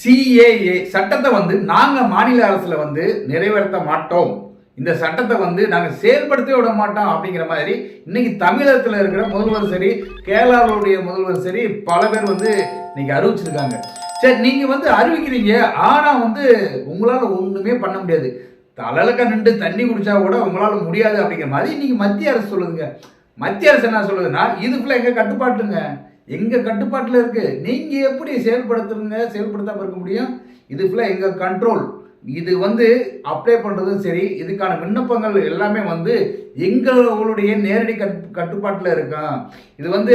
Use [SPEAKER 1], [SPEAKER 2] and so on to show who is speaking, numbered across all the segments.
[SPEAKER 1] CAA சட்டத்தை வந்து நாங்கள் மாநில அரசில் வந்து நிறைவேற்ற மாட்டோம். இந்த சட்டத்தை வந்து நாங்கள் செயல்படுத்த விட மாட்டோம் அப்படிங்கிற மாதிரி இன்னைக்கு தமிழகத்தில் இருக்கிற முதல்வர் சரி கேரளாவுடைய முதல்வர் சரி பல பேர் வந்து இன்னைக்கு அறிவிச்சிருக்காங்க. சரி நீங்கள் வந்து அறிவிக்கிறீங்க ஆனால் வந்து உங்களால் ஒன்றுமே பண்ண முடியாது. தலையில நின்று தண்ணி குடித்தா கூட உங்களால் முடியாது அப்படிங்கிற மாதிரி இன்னைக்கு மத்திய அரசு சொல்லுதுங்க. மத்திய அரசு என்ன சொல்லுதுன்னா இது ஃபுல்லாக கட்டுப்பாட்டுங்க? எங்கள் கட்டுப்பாட்டில் இருக்குது நீங்கள் எப்படி செயல்படுத்துறீங்க? செயல்படுத்தாமல் இருக்க முடியும்? இது ஃபுல்லாக எங்கள் கண்ட்ரோல் இது வந்து அப்ளை பண்ணுறதும் சரி இதுக்கான விண்ணப்பங்கள் எல்லாமே வந்து எங்களுடைய நேரடி கட் கட்டுப்பாட்டில் இருக்கோம். இது வந்து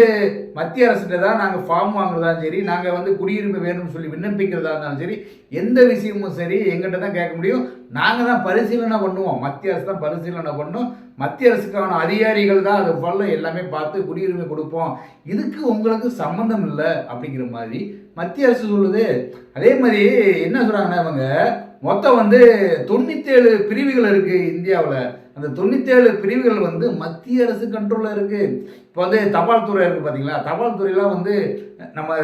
[SPEAKER 1] மத்திய அரசுகிட்ட தான் நாங்கள் ஃபார்ம் வாங்குறதாலும் சரி நாங்கள் வந்து குடியுரிமை வேணும்னு சொல்லி விண்ணப்பிக்கிறதா இருந்தாலும் சரி எந்த விஷயமும் சரி எங்கிட்ட தான் கேட்க முடியும். நாங்கள் தான் பரிசீலனை பண்ணுவோம். மத்திய அரசு தான் பரிசீலனை பண்ணும். மத்திய அரசுக்கான அதிகாரிகள் தான் அது ஃபுல்லாக எல்லாமே பார்த்து குடியுரிமை கொடுப்போம். இதுக்கு உங்களுக்கு சம்மந்தம் இல்லை அப்படிங்கிற மாதிரி மத்திய அரசு சொல்லுது. அதே மாதிரி என்ன சொல்கிறாங்கன்னா அவங்க மொத்தம் வந்து தொண்ணூத்தேழு பிரிவுகள் இருக்குது இந்தியாவில். அந்த தொண்ணூத்தேழு பிரிவுகள் வந்து மத்திய அரசு கண்ட்ரோலில் இருக்குது இப்போ வந்து தபால் துறை இருக்குது பார்த்தீங்களா தபால் துறையெல்லாம் வந்து நம்ம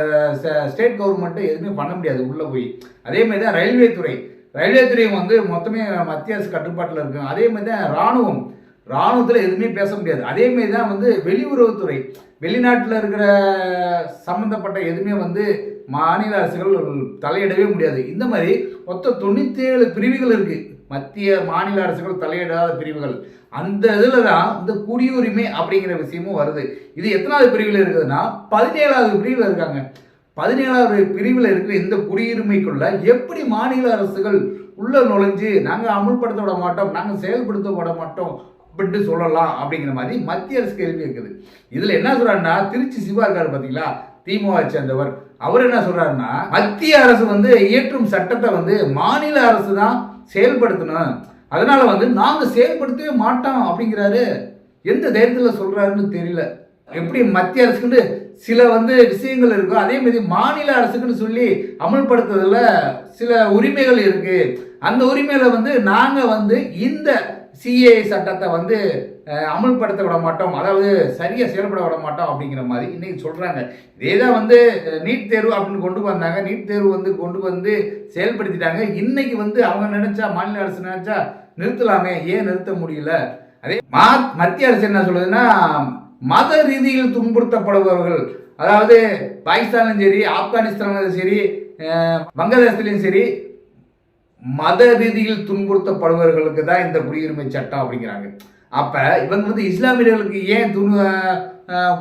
[SPEAKER 1] ஸ்டேட் கவர்மெண்ட்டு எதுவுமே பண்ண முடியாது. உள்ளே போய். அதே மாதிரி தான் ரயில்வே துறை. ரயில்வே துறையும் வந்து மொத்தமே மத்திய அரசு கட்டுப்பாட்டில் இருக்கு. அதே மாதிரி தான் ராணுவம் ராணுவத்தில் எதுவுமே பேச முடியாது. அதே மாதிரி தான் வந்து வெளியுறவுத்துறை. வெளிநாட்டில் இருக்கிற சம்மந்தப்பட்ட எதுவுமே வந்து மாநில அரசுகள் தலையிடவே முடியாது. இந்த மாதிரி மொத்தம் தொண்ணூத்தேழு பிரிவுகள் இருக்குது மத்திய மாநில அரசுகள் தலையிடாத பிரிவுகள். அந்த இதில் தான் இந்த குடியுரிமை அப்படிங்கிற விஷயமும் வருது. இது எத்தனாவது பிரிவில் இருக்குதுன்னா பதினேழாவது பிரிவில் இருக்காங்க. பதினேழாவது பிரிவில் இருக்கிற இந்த குடியுரிமைக்குள்ள எப்படி மாநில அரசுகள் உள்ள நுழைஞ்சு நாங்கள் அமுல்படுத்த விட மாட்டோம் நாங்கள் செயல்படுத்த விட மாட்டோம் அப்படின்ட்டு சொல்லலாம் அப்படிங்கிற மாதிரி மத்திய அரசு கேள்வி இருக்குது இதில் என்ன சொல்றாருன்னா திருச்சி சிவா இருக்காரு பார்த்தீங்களா திமுக சேர்ந்தவர். அவர் என்ன சொல்றாருன்னா மத்திய அரசு வந்து இயற்றும் சட்டத்தை வந்து மாநில அரசு தான் செயல்படுத்தணும். அதனால வந்து நாங்கள் செயல்படுத்தவே மாட்டோம் அப்படிங்கிறாரு. எந்த தைரியத்தில் சொல்றாருன்னு தெரியல. எப்படி மத்திய அரசுக்குன்னு சில வந்து விஷயங்கள் இருக்கும் அதே மாதிரி மாநில அரசுக்குன்னு சொல்லி அமல்படுத்துறதுல சில உரிமைகள் இருக்கு. அந்த உரிமையில வந்து நாங்க வந்து இந்த சிஏ சட்டத்தை வந்து அமல்படுத்த விட மாட்டோம். அதாவது சரியாக செயல்பட விட மாட்டோம் அப்படிங்கிற மாதிரி இன்னைக்கு சொல்கிறாங்க இதே தான் வந்து நீட் தேர்வு அப்படின்னு கொண்டு வந்தாங்க. நீட் தேர்வு வந்து கொண்டு வந்து செயல்படுத்திட்டாங்க. இன்னைக்கு வந்து அவங்க நினைச்சா மாநில அரசு நினைச்சா நிறுத்தலாமே. ஏன் நிறுத்த முடியல? அதே மா மத்திய அரசு என்ன சொல்லுதுன்னா மத ரீதியில் துன்புறுத்தப்படுபவர்கள் அதாவது பாகிஸ்தானிலும் சரி ஆப்கானிஸ்தானிலும் சரி அஹ், சரி மத ரீதியில் துன்புறுத்தப்படுபவர்களுக்கு தான் இந்த குடியுரிமை சட்டம் அப்படிங்கிறாங்க. அப்போ இவங்க வந்து இஸ்லாமியர்களுக்கு ஏன் துணு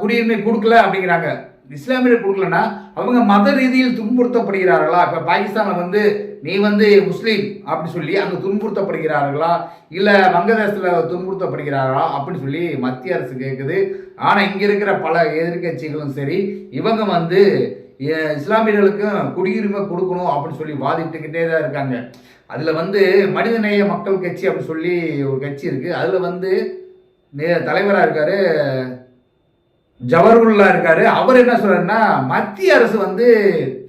[SPEAKER 1] குடியுரிமை கொடுக்கல அப்படிங்கிறாங்க. இஸ்லாமியர்கள் கொடுக்கலன்னா அவங்க மத ரீதியில் துன்புறுத்தப்படுகிறார்களா? இப்போ பாகிஸ்தானில் வந்து நீ வந்து முஸ்லீம் அப்படி சொல்லி அங்கே துன்புறுத்தப்படுகிறார்களா? இல்லை வங்கதேசத்தில் துன்புறுத்தப்படுகிறார்களா? அப்படின்னு சொல்லி மத்திய அரசு கேட்குது ஆனால் இங்கே இருக்கிற பல எதிர்கட்சிகளும் சரி இவங்க வந்து இஸ்லாமியர்களுக்கும் குடியுரிமை கொடுக்கணும் அப்படின்னு சொல்லி வாதிட்டுக்கிட்டே தான் இருக்காங்க. அதில் வந்து மனிதநேய மக்கள் கட்சி அப்படின்னு சொல்லி ஒரு கட்சி இருக்குது அதில் வந்து தலைவராக இருக்கார் ஜவஹர்லால் இருக்காரு. அவர் என்ன சொல்றாருன்னா மத்திய அரசு வந்து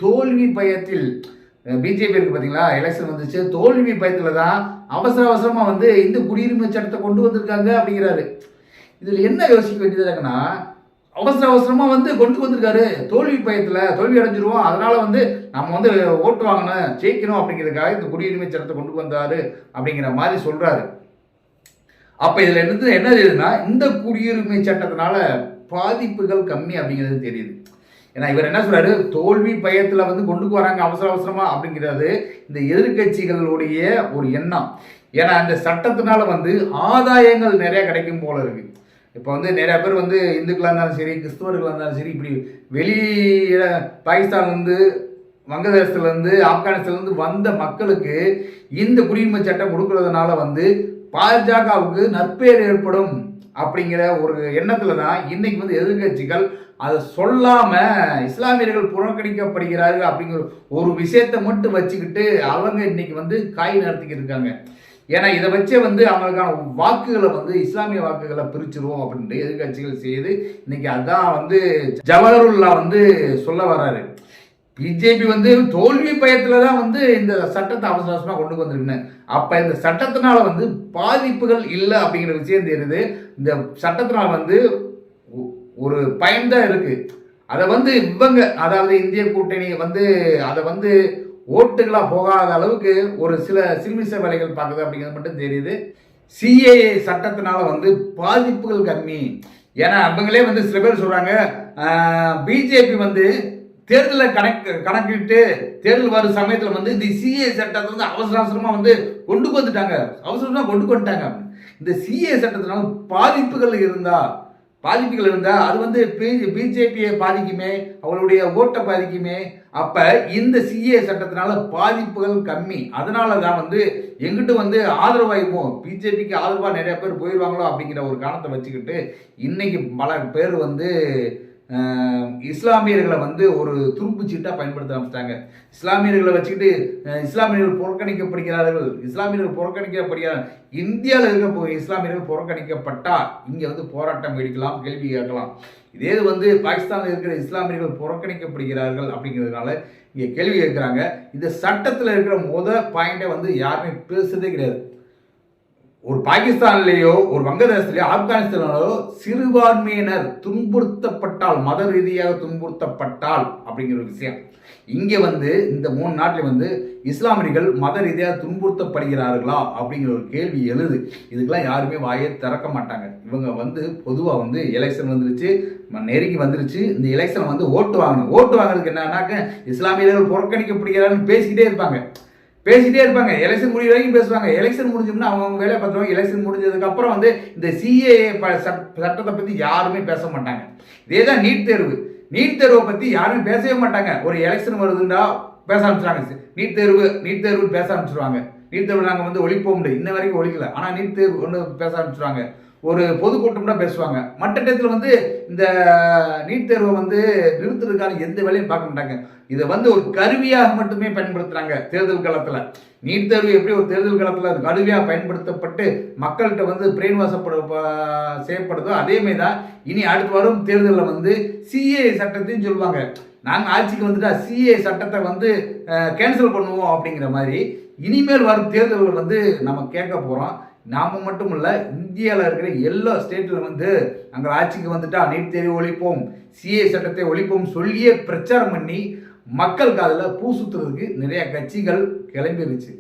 [SPEAKER 1] தோல்வி பயத்தில் பிஜேபி இருக்கு பார்த்தீங்களா எலெக்ஷன் வந்துச்சு. தோல்வி பயத்தில் தான் அவசர அவசரமாக வந்து இந்த குடியுரிமை சட்டத்தை கொண்டு வந்திருக்காங்க அப்படிங்கிறாரு. இதில் என்ன யோசிக்க வேண்டியதாக இருக்குன்னா அவசர அவசரமாக வந்து கொண்டு வந்திருக்காரு. தோல்வி பயத்தில் தோல்வி அடைஞ்சிருவோம். அதனால் வந்து நம்ம வந்து ஓட்டு வாங்கணும் ஜெயிக்கணும் அப்படிங்கிறதுக்காக இந்த குடியுரிமை சட்டத்தை கொண்டு வந்தாரு அப்படிங்கிற மாதிரி சொல்கிறாரு அப்போ இதில் இருந்து என்ன தெரியுதுன்னா இந்த குடியுரிமை சட்டத்தினால பாதிப்புகள் கம்மி அப்படிங்கிறது தெரியுது. ஏன்னா இவர் என்ன சொல்றாரு? தோல்வி பயத்துல வந்து கொண்டு வராங்க அவசர அவசரமா அப்படிங்கிறது இந்த எதிர்க்கட்சிகளுடைய ஒரு எண்ணம். ஏன்னா அந்த சட்டத்தினால வந்து ஆதாயங்கள் நிறைய கிடைக்கும் போல இருக்கு. இப்போ வந்து நிறைய பேர் வந்து இந்துக்களாக இருந்தாலும் சரி கிறிஸ்துவர்களாக இருந்தாலும் சரி இப்படி வெளி பாகிஸ்தான்லேருந்து வங்கதேசத்துலேருந்து ஆப்கானிஸ்தான்லேருந்து வந்த மக்களுக்கு இந்த குடியுரிமை சட்டம் கொடுக்கறதுனால வந்து பாஜகவுக்கு நற்பெயர் ஏற்படும். அப்படிங்கிற ஒரு எண்ணத்துல தான் இன்னைக்கு வந்து எதிர்க்கட்சிகள் அதை சொல்லாம இஸ்லாமியர்கள் புறக்கணிக்கப்படுகிறார்கள் அப்படிங்கிற ஒரு விஷயத்தை மட்டும் வச்சுக்கிட்டு அவங்க இன்னைக்கு வந்து காய் நடத்திக்கிட்டு இருக்காங்க. ஏன்னா இதை வச்சே வந்து அவங்களுக்கான வாக்குகளை வந்து இஸ்லாமிய வாக்குகளை பிரிச்சிருவோம் அப்படின்ட்டு எதிர்கட்சிகள் செய்து இன்னைக்கு அதான் வந்து ஜவஹருல்லா வந்து சொல்ல வர்றாரு. பிஜேபி வந்து தோல்வி பயத்தில் தான் வந்து இந்த சட்டத்தை அவசர அவசரமாக கொண்டு வந்திருக்குன்னு. அப்போ இந்த சட்டத்தினால வந்து பாதிப்புகள் இல்லை அப்படிங்கிற விஷயம் தெரியுது. இந்த சட்டத்தினால வந்து ஒரு ஒரு பயன்தான் இருக்குது அதை வந்து இவங்க அதாவது இந்திய கூட்டணி வந்து அதை வந்து ஓட்டுகளாக போகாத அளவுக்கு ஒரு சில சில்மிச வேலைகள் பார்க்குது அப்படிங்கிறது மட்டும் தெரியுது. சிஏஏ சட்டத்தினால வந்து பாதிப்புகள் கம்மி. ஏன்னா அவங்களே வந்து சில பேர் சொல்கிறாங்க பிஜேபி வந்து தேர்தலை கணக்கு கணக்கிட்டு தேர்தல் வரும் சமயத்தில் வந்து இந்த சிஏ சட்டத்தை வந்து அவசர அவசரமாக வந்து கொண்டு வந்துட்டாங்க. அவசரமாக கொண்டு வந்துட்டாங்க. இந்த சிஏ சட்டத்தினால பாதிப்புகள் இருந்தா பாதிப்புகள் இருந்தால் அது வந்து பிஜேபியை பாதிக்குமே அவளுடைய ஓட்டை பாதிக்குமே. அப்போ இந்த சிஏ சட்டத்தினால பாதிப்புகள் கம்மி. அதனால தான் வந்து எங்கிட்ட வந்து ஆதரவாயுமோ பிஜேபிக்கு ஆதரவாக நிறைய பேர் போயிடுவாங்களோ அப்படிங்கிற ஒரு காரணத்தை வச்சுக்கிட்டு இன்னைக்கு பல பேர் வந்து இஸ்லாமியர்களை வந்து ஒரு துருப்பு சீட்டாக பயன்படுத்த ஆரம்பிச்சிட்டாங்க. இஸ்லாமியர்களை வச்சுக்கிட்டு இஸ்லாமியர்கள் புறக்கணிக்கப்படுகிறார்கள். இஸ்லாமியர்கள் புறக்கணிக்கப்படுகிறார்கள் இந்தியாவில் இருக்க போ- இஸ்லாமியர்கள் புறக்கணிக்கப்பட்டா இங்கே வந்து போராட்டம் வெடிக்கலாம் கேள்வி கேட்கலாம். இதே இது வந்து பாகிஸ்தானில் இருக்கிற இஸ்லாமியர்கள் புறக்கணிக்கப்படுகிறார்கள் அப்படிங்கிறதுனால இங்கே கேள்வி கேட்குறாங்க. இந்த சட்டத்தில் இருக்கிற முத பாயிண்டை வந்து யாருமே பேசுறதே கிடையாது. ஒரு பாகிஸ்தான்லேயோ ஒரு வங்கதேசத்திலேயோ ஆப்கானிஸ்தானிலோ சிறுபான்மையினர் துன்புறுத்தப்பட்டால் மத ரீதியாக துன்புறுத்தப்பட்டால் அப்படிங்கிற ஒரு விஷயம். இங்கே வந்து இந்த மூணு நாட்டில் வந்து இஸ்லாமியர்கள் மத ரீதியாக துன்புறுத்தப்படுகிறார்களா அப்படிங்கிற ஒரு கேள்வி எழுது. இதுக்கெல்லாம் யாருமே வாயை திறக்க மாட்டாங்க. இவங்க வந்து பொதுவாக வந்து எலெக்ஷன் வந்துருச்சு நெருங்கி வந்துருச்சு. இந்த எலெக்ஷன் வந்து ஓட்டு வாங்கணும். ஓட்டு வாங்குறதுக்கு என்னன்னாக்க இஸ்லாமியர்கள் புறக்கணிக்கப்படுகிறார்கள் பேசிக்கிட்டே இருப்பாங்க. பேசிட்டே இருப்பாங்க. எலெக்ஷன் முடிய வரைக்கும் பேசுவாங்க. எலெக்ஷன் முடிஞ்சோம்னா அவங்க வேலையை பார்த்துருவாங்க. எலெக்ஷன் முடிஞ்சதுக்கு அப்புறம் வந்து இந்த சிஏஏ சட்டத்தை பற்றி யாருமே பேச மாட்டாங்க. இதே தான் நீட் தேர்வு. நீட் தேர்வை பற்றி யாருமே பேசவே மாட்டாங்க. ஒரு எலெக்ஷன் வருதுன்னா பேச ஆரம்பிச்சிடுறாங்க நீட் தேர்வு நீட் தேர்வு பேச ஆரம்பிச்சிருவாங்க. நீட் தேர்வு நாங்கள் வந்து ஒழிப்போம் இன்ன வரைக்கும் ஒழிக்கல. ஆனால் நீட் தேர்வு ஒன்று பேச ஆரம்பிச்சிருவாங்க. ஒரு பொதுக்கூட்டம்னா பேசுவாங்க. மற்ற டயத்தில் வந்து இந்த நீட் தேர்வை வந்து நிறுத்துறதுக்கான எந்த வேலையும் பார்க்க மாட்டாங்க. இதை வந்து ஒரு கருவியாக மட்டுமே பயன்படுத்துகிறாங்க தேர்தல் காலத்தில். நீட் தேர்வு எப்படி ஒரு தேர்தல் காலத்தில் கருவியாக பயன்படுத்தப்பட்டு மக்கள்கிட்ட வந்து பிரெயின் வாசப்பட ப- செய்யப்படுதோ அதே தான் இனி அடுத்து வரும் தேர்தலில் வந்து சிஏ சட்டத்தையும் சொல்லுவாங்க. நாங்கள் ஆட்சிக்கு வந்துட்டா சிஏ சட்டத்தை வந்து கேன்சல் பண்ணுவோம் அப்படிங்கிற மாதிரி இனிமேல் வரும் தேர்தல்கள் வந்து நம்ம கேட்க போகிறோம் நாம் மட்டும் இல்லை இந்தியாவில் இருக்கிற எல்லா ஸ்டேட்டில் வந்து நாங்கள் ஆட்சிக்கு வந்துட்டா நீட் தேர்வு ஒழிப்போம் சிஏ சட்டத்தை ஒழிப்போம் சொல்லியே பிரச்சாரம் பண்ணி மக்கள் காதில் பூ சுற்றுறதுக்கு நிறைய கட்சிகள் கிளம்பிருச்சு.